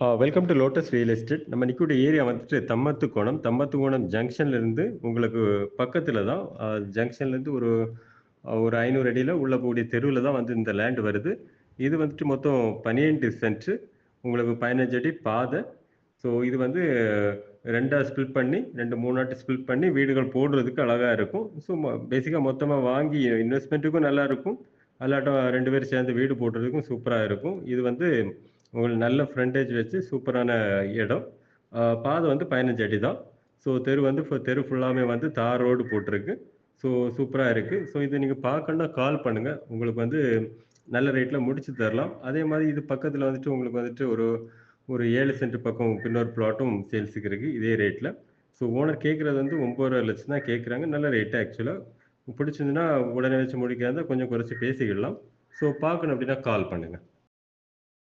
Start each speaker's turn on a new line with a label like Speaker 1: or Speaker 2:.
Speaker 1: Welcome to Lotus real estate நம்ம நிற்கக்கூடிய area வந்துட்டு தம்மத்துக்கோணம் தம்மத்துக்கோணம் ஜங்ஷன்லேருந்து உங்களுக்கு பக்கத்தில் தான் uh, ஜங்ஷன்லேருந்து ஒரு uh, ஒரு ஐநூறு அடியில் உள்ள போகக்கூடிய தெருவில் தான் வந்து இந்த லேண்ட் வருது. இது வந்துட்டு மொத்தம் பன்னிரெண்டு சென்ட்டு உங்களுக்கு பதினஞ்சு அடி பாதை. ஸோ இது வந்து ரெண்டாக ஸ்பிளிட் பண்ணி ரெண்டு மூணு நாட்டு ஸ்பிளிட் பண்ணி வீடுகள் போடுறதுக்கு அழகாக இருக்கும். ஸோ பேசிக்காக மொத்தமாக வாங்கி இன்வெஸ்ட்மெண்ட்டுக்கும் நல்லா இருக்கும். அல்லாட்டம் ரெண்டு பேரும் சேர்ந்து வீடு போடுறதுக்கும் சூப்பராக இருக்கும். இது வந்து உங்களுக்கு நல்ல ஃப்ரண்டேஜ் வச்சு சூப்பரான இடம். பாதை வந்து பதினஞ்சு அடி தான். ஸோ தெரு வந்து இப்போ தெரு ஃபுல்லாமே வந்து தார் ரோடு போட்டிருக்கு. ஸோ சூப்பராக இருக்குது ஸோ இது நீங்கள் பார்க்கணுன்னா கால் பண்ணுங்கள் உங்களுக்கு வந்து நல்ல ரேட்டில் முடிச்சு தரலாம். அதே மாதிரி இது பக்கத்தில் வந்துட்டு உங்களுக்கு வந்துட்டு ஒரு ஒரு ஏழு சென்ட் பக்கம் பின்னொரு பிளாட்டும் சேல்ஸுக்கு இருக்குது இதே ரேட்டில் ஸோ ஓனர் கேட்குறது வந்து ஒம்பது லட்சம் தான் கேட்குறாங்க. நல்ல ரேட்டு ஆக்சுவலாக பிடிச்சிருந்துன்னா உடனே வச்சு முடிக்கிறதா கொஞ்சம் குறைச்சி பேசிக்கிடலாம். ஸோ பார்க்கணும் அப்படின்னா கால் பண்ணுங்கள்